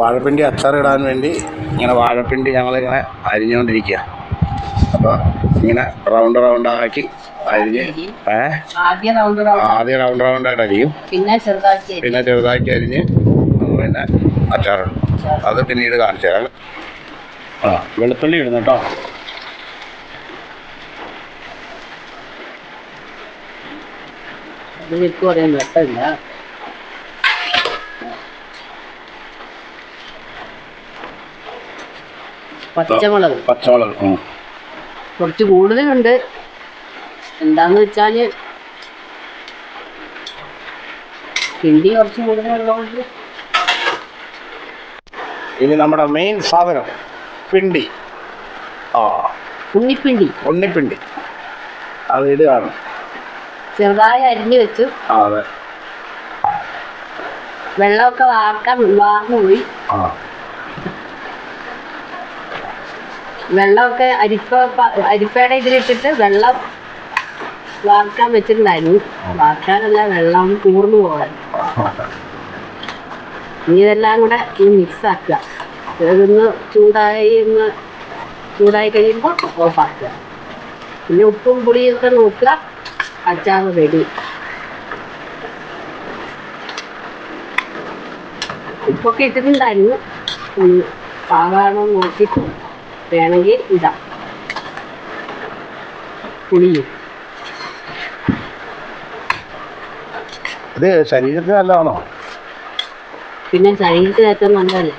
വാഴപ്പിണ്ടി അച്ചാറിടാൻ വേണ്ടി ഇങ്ങനെ വാഴപ്പിണ്ടി ഞങ്ങളിങ്ങനെ അരിഞ്ഞുകൊണ്ടിരിക്കുക. അപ്പോൾ ഇങ്ങനെ റൗണ്ട് റൗണ്ട് ആക്കി അരിഞ്ഞ് ഏ? ആദ്യം റൗണ്ട് റൗണ്ട്. ആയിട്ട് അരിയും. പിന്നെ ചെറുതാക്കി പിന്നെ ചെറുതാക്കി അരിഞ്ഞ് പിന്നെ അച്ചാർ അത് പിന്നീട് കാണിച്ചു തരാം. ആ വെളുത്തുള്ളി ഇടുന്നു കേട്ടോ. അത് വിൽക്ക് പറയാൻ വെട്ടമില്ല. പച്ചമുളക്. പച്ചമുളക്. കുറച്ച് കൂടുതലുണ്ട്. എന്താന്ന് വെച്ചാൽ കിണ്ടി കുറച്ച് കൂടുതലുള്ളതുകൊണ്ട്. ഇനി നമ്മുടെ മെയിൻ സാധനം പിണ്ടി. ആ. ഉണ്ണിപ്പിണ്ടി. ഉണ്ണിപ്പിണ്ടി. അത് ഇടുകയാണ്. ചെറുതായി അരിഞ്ഞു വെച്ചു. അതെ. വെള്ളമൊക്കെ വാർക്കാൻ വാർന്നു പോയി ആ. വെള്ളമൊക്കെ അരിപ്പ അരിപ്പയുടെ ഇതിലിട്ടിട്ട് വെള്ളം വാർക്കാൻ വെച്ചിട്ടുണ്ടായിരുന്നു. വാർക്കാനല്ല വെള്ളം കൂർന്നു പോകാൻ. ഇനി ഇതെല്ലാം കൂടെ മിക്സ് ആക്കുക. ഇതൊന്ന് ചൂടായി ഒന്ന് ചൂടായി കഴിയുമ്പോൾ ഓഫാക്കുക പിന്നെ ഉപ്പും പുളിയൊക്കെ നോക്കുക. അച്ചാർ റെഡി ഉപ്പൊക്കെ ഇട്ടിട്ടുണ്ടായിരുന്നു. പാകാണോ നോക്കിയിട്ട് വേണമെങ്കിൽ ഇതാ പുളിയും. ഇത് ശരീരത്തിന് നല്ലതാണോ പിന്നെ ശരീരത്തിന് ഏറ്റവും നല്ലതല്ലേ?